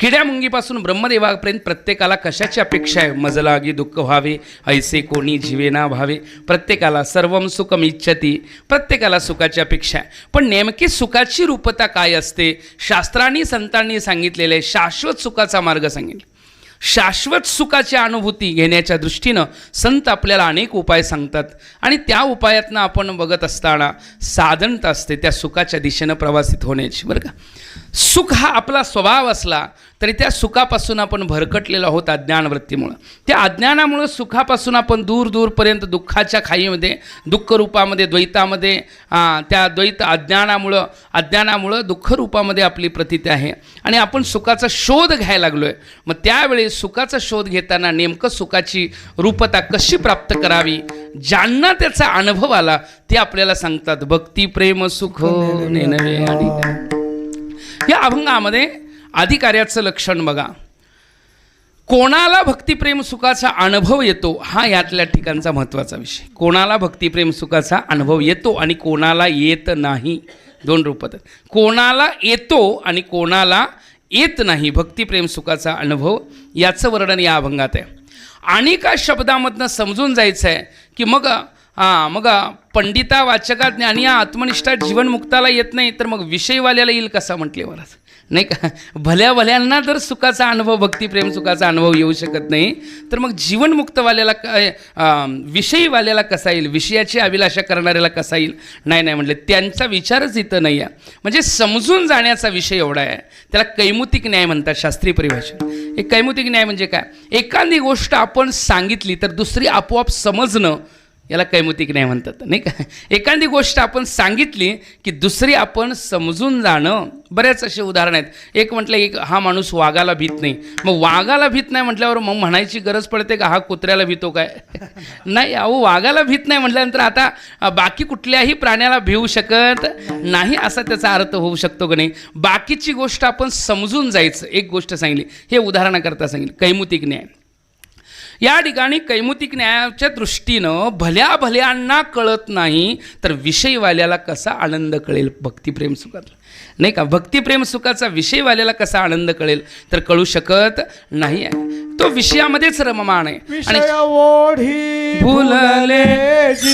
किड्यामुंगीपासून ब्रह्मदेवापर्यंत प्रत्येकाला कशाची अपेक्षा आहे? मजलागी दुःख व्हावे ऐसे कोणी जीवेना व्हावे? प्रत्येकाला सर्वम सुखम इच्छती प्रत्येकाला सुखाची अपेक्षा आहे. पण नेमकी सुखाची रूपता काय असते? शास्त्रांनी संतांनी सांगितलेले शाश्वत सुखाचा मार्ग सांगितले. शाश्वत सुखाची अनुभूती घेण्याच्या दृष्टीनं संत आपल्याला अनेक उपाय सांगतात. आणि त्या उपायातनं आपण बघत असताना साधनता असते त्या सुखाच्या दिशेनं प्रवासित होण्याची बरं का? सुख हा आपला स्वभाव असला तरी त्या सुखापासून आपण भरकटलेलो आहोत अज्ञानवृत्तीमुळं. त्या अज्ञानामुळं सुखापासून आपण दूर दूरपर्यंत दुःखाच्या खाईमध्ये दुःख रूपामध्ये द्वैतामध्ये त्या द्वैत अज्ञानामुळं अज्ञानामुळं दुःख रूपामध्ये आपली प्रतीती आहे. आणि आपण सुखाचा शोध घ्यायला लागलो आहे मग त्यावेळी सुखाचा शोध घेताना नेमकं सुखाची रूपता कशी प्राप्त करावी ज्यांना त्याचा अनुभव आला ते आपल्याला सांगतात भक्ती प्रेम सुख नेनवे आणि काय. या अभंगामध्ये अधिकार्याचं लक्षण बघा कोणाला भक्तिप्रेम सुखाचा अनुभव येतो हा यातल्या ठिकाणचा महत्त्वाचा विषय कोणाला भक्तिप्रेम सुखाचा अनुभव येतो आणि कोणाला येत नाही दोन रूपात. कोणाला येतो आणि कोणाला येत नाही भक्तिप्रेम सुखाचा अनुभव याचं वर्णन या अभंगात आहे. आणि का शब्दामधनं समजून जायचं आहे की मग हां मग पंडिता वाचका ज्ञानी आत्मनिष्ठा जीवनमुक्ताला येत नाही तर मग विषयवाल्याला येईल कसा म्हटले महाराज? नाही का? भल्या भल्यांना जर सुखाचा अनुभव भक्तिप्रेम सुखाचा अनुभव येऊ शकत नाही तर मग जीवनमुक्तवाल्याला काय विषयीवाल्याला कसा येईल? विषयाची अभिलाषा करणाऱ्याला कसा येईल? नाही नाही म्हटलं त्यांचा विचारच इथं नाही आहे. म्हणजे समजून जाण्याचा विषय एवढा आहे. त्याला कैमुतिक न्याय म्हणतात शास्त्रीय परिभाषेत. एक कैमुतिक न्याय म्हणजे काय? एखादी गोष्ट आपण सांगितली तर दुसरी आपोआप समजणं याला कैमुतिक नाही म्हणतात नाही का? एखादी गोष्ट आपण सांगितली की दुसरी आपण समजून जाणं बऱ्याच असे उदाहरण आहेत. एक म्हटलं एक हा माणूस वाघाला भीत नाही. मग वाघाला भीत नाही म्हटल्यावर मग म्हणायची गरज पडते का हा कुत्र्याला भीतो काय? नाही अहो वाघाला भीत नाही म्हटल्यानंतर आता बाकी कुठल्याही प्राण्याला भिवू शकत नाही असा त्याचा अर्थ होऊ शकतो का नाही? बाकीची गोष्ट आपण समजून जायचं. एक गोष्ट सांगली हे उदाहरणाकरता सांगितलं कैमुतिक न्याय. या ठिकाणी कैमुतिक न्यायाच्या दृष्टीनं भल्या भल्यांना कळत नाही तर विषयवाल्याला कसा आनंद कळेल? भक्तिप्रेम सुखातला. नाही का? भक्तिप्रेम सुखाचा विषयवाल्याला कसा आनंद कळेल? तर कळू शकत नाही आहे. तो विषयामध्येच रममाण आहे. आणि